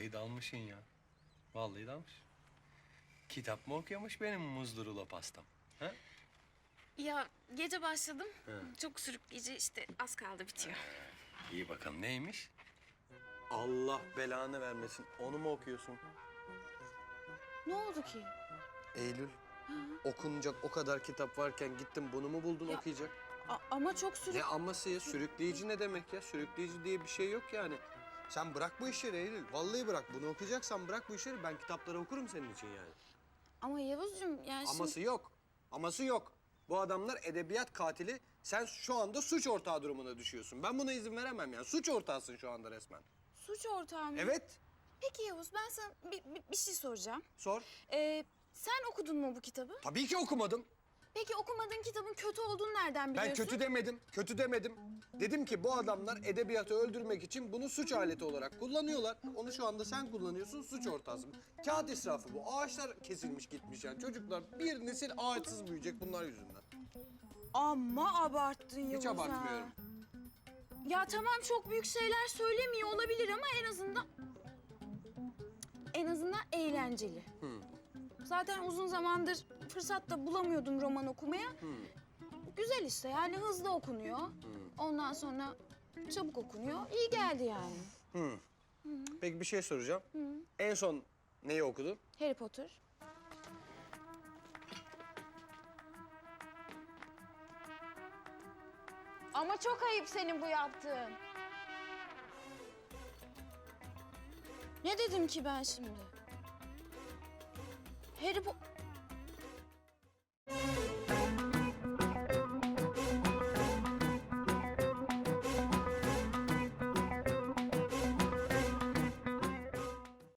Vallahi dalmışsın ya. Vallahi dalmış. Kitap mı okuyormuş benim muzlu rulo pastam? Ha? Ya gece başladım. Çok sürükleyici işte az kaldı bitiyor. İyi bakalım neymiş? Allah belanı vermesin. Onu mu okuyorsun? Ne oldu ki? Eylül. Okunacak o kadar kitap varken gittin bunu mu buldun Ya- okuyacak? A- ama çok sürük... Ne aması ya? Sürükleyici ne demek ya? Sürükleyici diye bir şey yok yani. Sen bırak bu işleri Eylül. Vallahi bırak. Bunu okuyacaksan bırak bu işleri. Ben kitapları okurum senin için yani. Ama Yavuzcuğum yani şimdi... Aması yok. Aması yok. Bu adamlar edebiyat katili. Sen şu anda suç ortağı durumuna düşüyorsun. Ben buna izin veremem yani. Suç ortağısın şu anda resmen. Suç ortağı mı? Evet. Peki Yavuz ben sana bir, bir, bir şey soracağım. Sor. Ee, sen okudun mu bu kitabı? Tabii ki okumadım. Peki okumadığın kitabın kötü olduğunu nereden Ben biliyorsun? kötü demedim. Kötü demedim. Dedim ki bu adamlar edebiyatı öldürmek için bunu suç aleti olarak kullanıyorlar. Onu şu anda sen kullanıyorsun, suç ortağısın. Kağıt israfı bu. Ağaçlar kesilmiş gitmiş yani. Çocuklar bir nesil ağaçsız büyüyecek bunlar yüzünden. Ama abarttın Yavuz Hiç ha. abartmıyorum. Ya tamam çok büyük şeyler söylemiyor olabilir ama en azından... En azından eğlenceli. Zaten uzun zamandır fırsat da bulamıyordum roman okumaya. Güzel işte yani hızlı okunuyor. Ondan sonra çabuk okunuyor. İyi geldi yani. Peki bir şey soracağım. En son neyi okudun? Harry Potter. Ama çok ayıp senin bu yaptığın. Ne dedim ki ben şimdi? Harry Po...